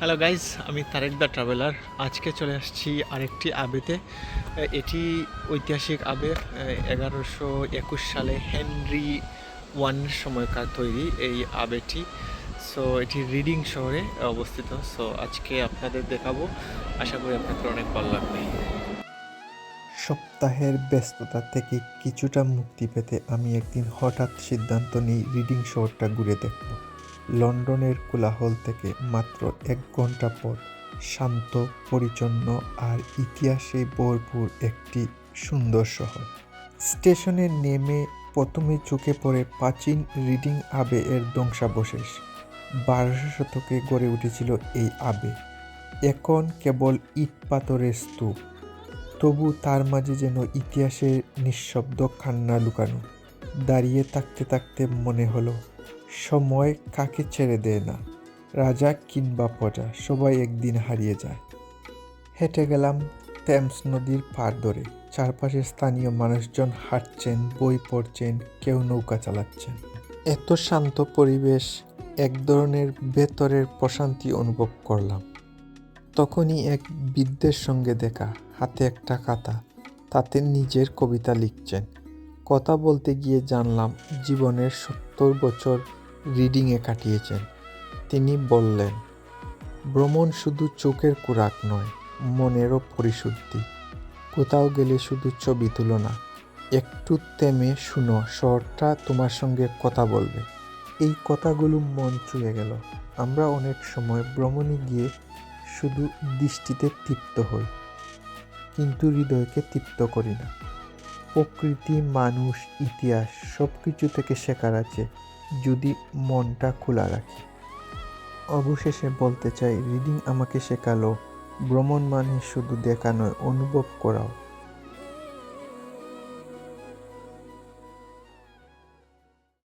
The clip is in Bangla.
হ্যালো গাইজ আমি তারেক দ্য ট্রাভেলার আজকে চলে আসছি আরেকটি আবেতে। এটি ঐতিহাসিক আবে এগারোশো একুশ সালে হেনরি ওয়ান সময়কার তৈরি এই আবেটি। সো এটি রিডিং শহরে অবস্থিত। সো আজকে আপনাদের দেখাবো। আশা করি আপনাদের অনেক ভালো লাগবে। সপ্তাহের ব্যস্ততা থেকে কিছুটা মুক্তি পেতে আমি একদিন হঠাৎ সিদ্ধান্ত নিই রিডিং শহরটা ঘুরে দেখব। লন্ডনের কোলাহল থেকে মাত্র এক ঘণ্টা পর শান্ত, পরিচ্ছন্ন আর ইতিহাসে ভরপুর একটি সুন্দর শহর। স্টেশনে নেমে প্রথমে চোখে পড়ে প্রাচীন রিডিং আবে এর ধ্বংসাবশেষ। বারোশো শতকে গড়ে উঠেছিল এই আবে এখন কেবল ইট পাথরের স্তূপ। তবু তার মাঝে যেন ইতিহাসের নিঃশব্দ কান্না লুকানো। দাঁড়িয়ে থাকতে থাকতে মনে হলো সময় কাকে ছেড়ে দেয় না? রাজা কিংবা প্রজা, সবাই একদিন হারিয়ে যায়। হেঁটে গেলাম টেমস নদীর পার ধরে। চারপাশের স্থানীয় মানুষজন হাঁটছেন, বই পড়ছেন, কেউ নৌকা চালাচ্ছেন। এত শান্ত পরিবেশ, এক ধরনের ভেতরের প্রশান্তি অনুভব করলাম। তখনই এক বৃদ্ধের সঙ্গে দেখা, হাতে একটা খাতা, তাতে নিজের কবিতা লিখছেন। কথা বলতে গিয়ে জানলাম জীবনের সত্তর বছর রিডিংয়ে কাটিয়েছেন। তিনি বললেন, ভ্রমণ শুধু চোখের কুরাক নয়, মনেরও পরিশুদ্ধি। কোথাও গেলে শুধু ছবি তুলো না, একটু থেমে শুনো, শহরটা তোমার সঙ্গে কথা বলবে। এই কথাগুলো মন ছুঁয়ে গেল। আমরা অনেক সময় ভ্রমণে গিয়ে শুধু দৃষ্টিতে তৃপ্ত হই, কিন্তু হৃদয়কে তৃপ্ত করি না। প্রকৃতি, মানুষ, ইতিহাস সব কিছু থেকে শেখার আছে যদি মনটা খোলা রাখি। অবশেষে বলতে চাই, রিডিং আমাকে শেখালো, ভ্রমণ মানে শুধু দেখা নয়, অনুভব করাও।